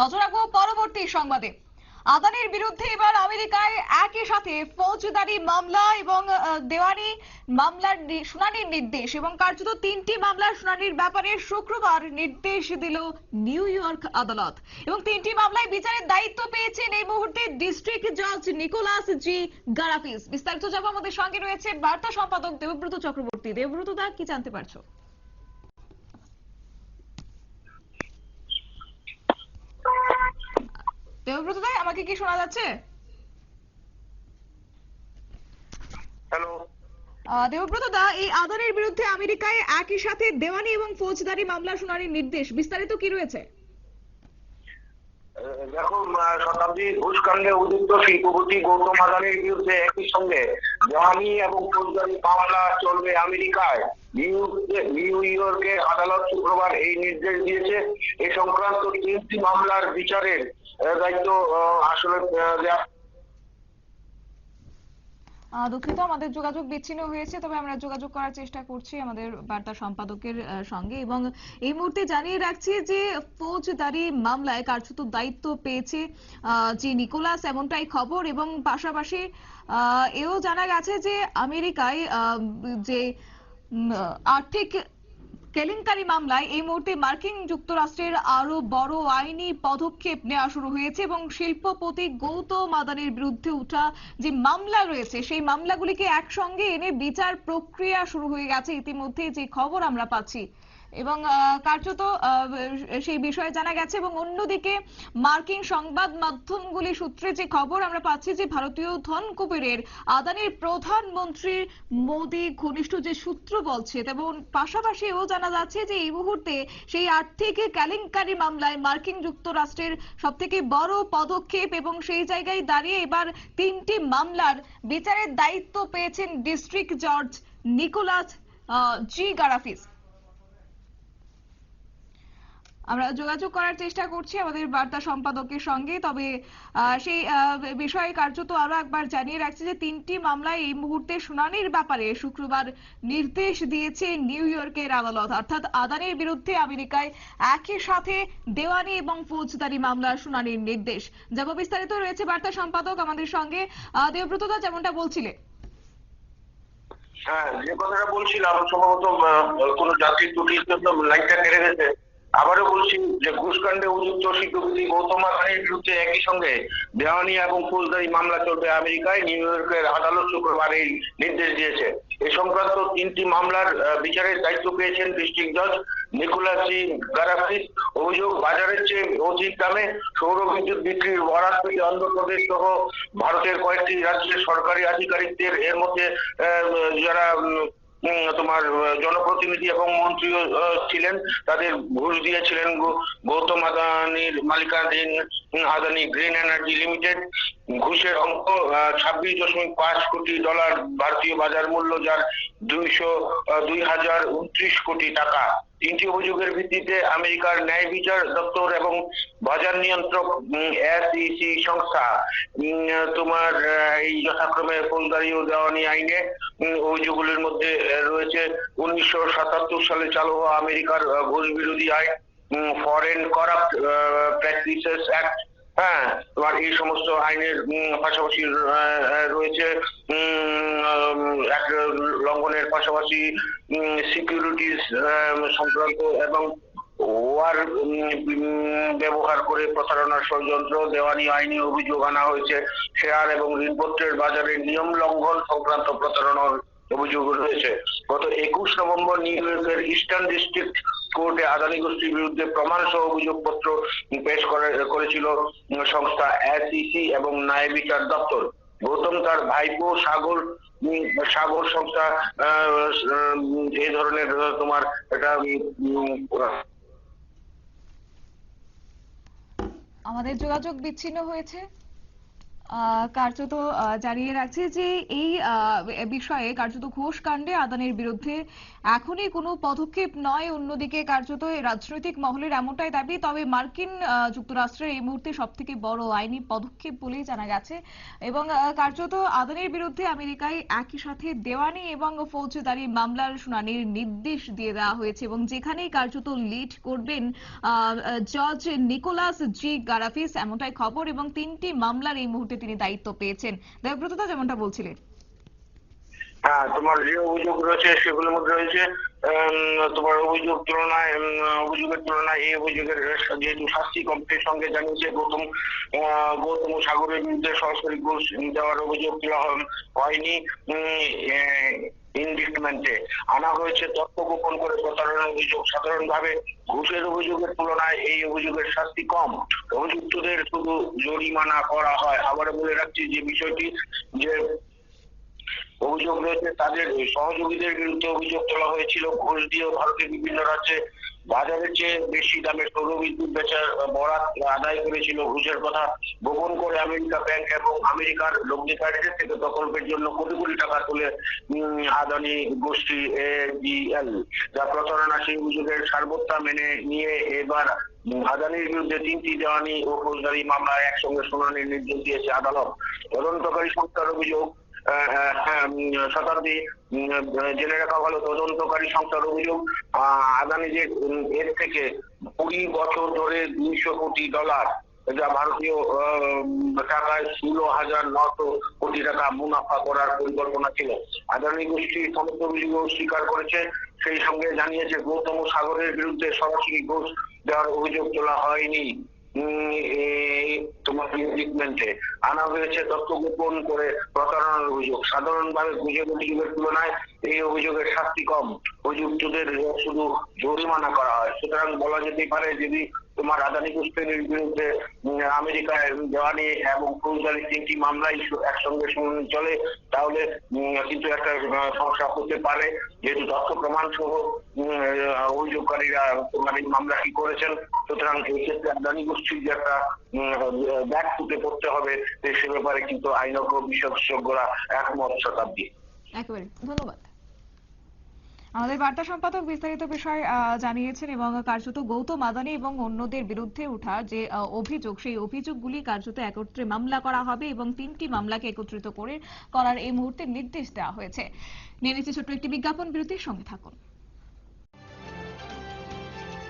নজর রাখব পরবর্তী সংবাদে। আদানির বিরুদ্ধে এবার আমেরিকায় একই সাথে ফৌজদারি মামলা এবং দেওয়ানি মামলার শুনানির নির্দেশ এবং কার্যত তিনটি মামলার শুনানির ব্যাপারে শুক্রবার নির্দেশ দিল নিউ ইয়র্ক আদালত। এবং তিনটি মামলায় বিচারের দায়িত্ব পেয়েছেন এই মুহূর্তে ডিস্ট্রিক্ট জজ নিকোলাস জি গারাফিস। বিস্তারিত যাব আমাদের সঙ্গে রয়েছে বার্তা সম্পাদক দেবব্রত চক্রবর্তী। দেবব্রত দা, কি জানতে পারছ? দেবব্রত দা আমাকে কি শোনা যাচ্ছে? হ্যালো। দেবব্রত দা এই আদানের বিরুদ্ধে আমেরিকায় একই সাথে দেওয়ানি এবং ফৌজদারি মামলা শুনানির নির্দেশ। বিস্তারিত কি রয়েছে? দেখো শতাব্দী ঘুষকাণ্ডে অভিযুক্ত শিল্পপতি গৌতম আদানির বিরুদ্ধে একই সঙ্গে দেওয়ানি এবং ফৌজদারি মামলা চলবে আমেরিকায়। নিউ নিউ ইয়র্কের আদালত শুক্রবার এই নির্দেশ দিয়েছে। এ সংক্রান্ত তিনটি মামলার বিচারের দুঃখিত, আমাদের যোগাযোগ বিচ্ছিন্ন হয়েছে, তবে আমরা যোগাযোগ করার চেষ্টা করছি আমাদের বার্তা সম্পাদকের সঙ্গে এবং এই মুহূর্তে জানিয়ে রাখছি যে ফৌজদারি মামলায় কার্যত দায়িত্ব পেয়েছে যে নিকোলাস, এমনটাই খবর এবং পাশাপাশি এও জানা গেছে যে আমেরিকায় যে আর্থিক কেলেঙ্কারি মামলায় এই মুহূর্তে মার্কিন যুক্তরাষ্ট্রের আরও বড় আইনি পদক্ষেপ নেওয়া শুরু হয়েছে এবং শিল্পপতি গৌতম আদানির বিরুদ্ধে উঠা যে মামলা রয়েছে, সেই মামলাগুলিকে একসঙ্গে এনে বিচার প্রক্রিয়া শুরু হয়ে গেছে। ইতিমধ্যে যে খবর আমরা পাচ্ছি এবং কার্যত সেই বিষয়ে জানা গেছে এবং অন্যদিকে মার্কিন সংবাদ মাধ্যমগুলি সূত্রে যে খবর, আমরা পাচ্ছি যে ভারতীয় ধন কুবেরের আদানির প্রধানমন্ত্রী মোদী ঘনিষ্ঠ যে সূত্র বলছে তেমন পাশাপাশি এও জানা যাচ্ছে যে এই মুহূর্তে সেই আর্থিক কেলেঙ্কারি মামলায় মার্কিন যুক্তরাষ্ট্রের সব থেকে বড় পদক্ষেপ এবং সেই জায়গায় দাঁড়িয়ে এবার তিনটি মামলার বিচারের দায়িত্ব পেয়েছেন ডিস্ট্রিক্ট জজ নিকোলাস জি গারাফিস। আমরা যোগাযোগ করার চেষ্টা করছি আমাদের বার্তা সম্পাদকের সঙ্গে। তবে সেই বিষয়ে কার্যত আরও একবার জানিয়ে রাখছি যে তিনটি মামলায় এই মুহূর্তে শুনানির ব্যাপারে শুক্রবার নির্দেশ দিয়েছে নিউ ইয়র্কের আদালত। অর্থাৎ আদানির বিরুদ্ধে আমেরিকায় একই সাথে দেওয়ানি এবং ফৌজদারি মামলার শুনানির নির্দেশ। যাব বিস্তারিত রয়েছে বার্তা সম্পাদক আমাদের সঙ্গে। দেবব্রতদা, যেমনটা বলছিলে। হ্যাঁ যে কথাটা বলছিলাম, সম্ভবত কোনো যাত্রী ত্রুটির জন্য লাইনটা কেড়ে গেছে। আবারও বলছি যে ঘুষকাণ্ডে অভিযুক্ত শিক্ষকী গৌতম আদানির বিরুদ্ধে একই সঙ্গে দেওয়ানি এবং ফৌজদারি মামলা চলবে আমেরিকায়। নিউ ইয়র্কের আদালত শুক্রবার এই নির্দেশ দিয়েছে। এ সংক্রান্ত তিনটি মামলার বিচারের দায়িত্ব পেয়েছেন ডিস্ট্রিক্ট জজ নিকোলাস জি গারাফিস অভিযোগ বাজারের চেয়ে অধিক দামে সৌর বিদ্যুৎ বিক্রির বরাত পেতে অন্ধ্রপ্রদেশ সহ ভারতের কয়েকটি রাজ্যের সরকারি আধিকারিকদের এর মধ্যে যারা তোমার জনপ্রতিনিধি এবং মন্ত্রী ছিলেন। তাদের ঘুষ দিয়েছিলেন গৌতম আদানির মালিকাধীন আদানি গ্রিন এনার্জি লিমিটেড। ঘুষের অঙ্ক ছাব্বিশ দশমিক পাঁচ কোটি ডলার ভারতীয় বাজার মূল্য, যার দুইশো দুই হাজার উনত্রিশ কোটি টাকা। তিনটি অভিযোগের ভিত্তিতে আমেরিকার ন্যায় বিচার দপ্তর এবং বাজার নিয়ন্ত্রক এসইসি সংস্থা তোমার এই যথাক্রমে ফৌজদারি ও দেওয়ানি আইনে অভিযোগগুলির মধ্যে রয়েছে উনিশশো সাতাত্তর সালে চালু হওয়া আমেরিকার ঘুষ বিরোধী আইন ফরেন করাপ্ট প্র্যাকটিসেস অ্যাক্ট হ্যাঁ তোমার এই সমস্ত আইনের পাশাপাশি রয়েছে লঙ্ঘনের পাশাপাশি সিকিউরিটিজ সংক্রান্ত এবং ওয়ার ব্যবহার করে প্রতারণার ষড়যন্ত্র, দেওয়ানি আইনি অভিযোগ আনা হয়েছে, শেয়ার এবং ঋণপত্রের বাজারে নিয়ম লঙ্ঘন সংক্রান্ত প্রতারণার অভিযোগ রয়েছে। গত একুশ নভেম্বর নিউ ইয়র্কের ইস্টার্ন ডিস্ট্রিক্ট কোর্টে আদানি গোষ্ঠীর বিরুদ্ধে প্রমাণ সহ অভিযোগপত্র পেশ করেছিল সংস্থা এসইসি এবং ন্যায় বিচার দপ্তর। গৌতম তার ভাইপো সাগর সাগর সংস্থা উম, ধরনের তোমার উম, আমাদের যোগাযোগ বিচ্ছিন্ন হয়েছে। কার্যত জানিয়ে রাখছি যে এই বিষয়ে কার্যত ঘোষ কাণ্ডে আদানের বিরুদ্ধে এখনই কোনো পদক্ষেপ নয়। অন্যদিকে কার্যত রাজনৈতিক মহলের এমনটাই দাবি, তবে মার্কিন যুক্তরাষ্ট্রের এই মুহূর্তে সব থেকে বড় আইনি পদক্ষেপ বলেই জানা গেছে। এবং কার্যত আদানের বিরুদ্ধে আমেরিকায় একই সাথে দেওয়ানি এবং ফৌজদারি মামলার শুনানির নির্দেশ দিয়ে দেওয়া হয়েছে এবং যেখানেই কার্যত লিড করবেন জজ নিকোলাস জি গারাফিস, এমনটাই খবর এবং তিনটি মামলার এই মুহূর্তে তিনি দায়িত্ব পেয়েছেন। দেবব্রতদা যেমনটা বলছিলেন। হ্যাঁ তোমার যে অভিযোগ রয়েছে সেগুলোর মধ্যে রয়েছে তোমার অভিযোগ তুলনায় অভিযোগের তুলনায় এই অভিযোগের যেহেতু শাস্তি কমিটির সঙ্গে জানিয়েছে গৌতম গৌতম সাগরের বিরুদ্ধে সরাসরি ঘুষ দেওয়ার অভিযোগ তোলা হয়- হয়নি ইনভেস্টমেন্টে আনা হয়েছে তথ্য গোপন করে প্রতারণার অভিযোগ। সাধারণভাবে ঘুষের অভিযোগের তুলনায় এই অভিযোগের শাস্তি কম। অভিযুক্তদের শুধু জরিমানা করা হয়। আবার বলে রাখছি যে বিষয়টি যে অভিযোগ রয়েছে তাদের সহযোগীদের বিরুদ্ধে অভিযোগ তোলা হয়েছিল। ঘুষ দিয়ে ভারতের বিভিন্ন রাজ্যে বাজারের চেয়ে বেশি দামে সৌরবিদ্যুৎ বেচার বরাত আদায় করেছিল ঘুষের কথা। গোপন করে আমেরিকা ব্যাংক এবং আমেরিকার লগ্নিকারীদের থেকে প্রকল্পের জন্য কোটি কোটি টাকা তুলে আদানি গোষ্ঠী এজিএল যা প্রতারণা সেই অভিযোগের সার্বত্রা মেনে নিয়ে এবার আদানির বিরুদ্ধে তিনটি দেওয়ানি ও ফৌজদারি মামলায় একসঙ্গে শুনানির নির্দেশ দিয়েছে আদালত। তদন্তকারী সংস্থার অভিযোগ শতাব্দী উম, আহ, জেনে রাখা ভালো তদন্তকারী সংস্থার অভিযোগ আদানি যে এর থেকে কুড়ি বছর ধরে দুইশো কোটি ডলার যা ভারতীয় টাকায় ষোলো হাজার নশো কোটি টাকা মুনাফা করার পরিকল্পনা ছিল। আদানি গোষ্ঠী সমস্ত অভিযোগ স্বীকার করেছে। সেই সঙ্গে জানিয়েছে গৌতম সাগরের বিরুদ্ধে সরাসরি ঘোষ দেওয়ার অভিযোগ তোলা হয়নি। ইনভেস্টমেন্টে আনা হয়েছে তথ্য গোপন করে প্রতারণার অভিযোগ। সাধারণভাবে গুজব অভিযোগের তুলনায় এই অভিযোগের শাস্তি কম। অভিযুক্তদের শুধু জরিমানা করা হয়। সুতরাং বলা যেতে পারে যদি তোমার আদানি গোষ্ঠীর বিরুদ্ধে আমেরিকায় দেওয়ানি এবং ফৌজদারি তিনটি মামলাই একসঙ্গে শুনানি চলে, তাহলে কিন্তু একটা সমস্যা হতে পারে। যেহেতু তথ্য প্রমাণ সহ অভিযোগকারীরা তোমার এই মামলাটি করেছেন, সুতরাং এই ক্ষেত্রে আদানি গোষ্ঠীর যে একটা ব্যাগ ফুটে পড়তে হবে, সে ব্যাপারে কিন্তু আইনজ্ঞ, বিশেষজ্ঞরা একমত শতাব্দী। একেবারে, ধন্যবাদ। আমাদের বার্তা সম্পাদক বিস্তারিত বিষয় জানিয়েছেন এবং কার্যত গৌতম আদানি এবং অন্যদের বিরুদ্ধে ওঠা যে অভিযোগ, সেই অভিযোগগুলি কার্যত একত্রে মামলা করা হবে এবং তিনটি মামলাকে একত্রিত করে করার এই মুহূর্তে নির্দেশ দেওয়া হয়েছে। নিয়ে নিচ্ছে ছোট্ট একটি বিজ্ঞাপন, বিরতির সঙ্গে থাকুন।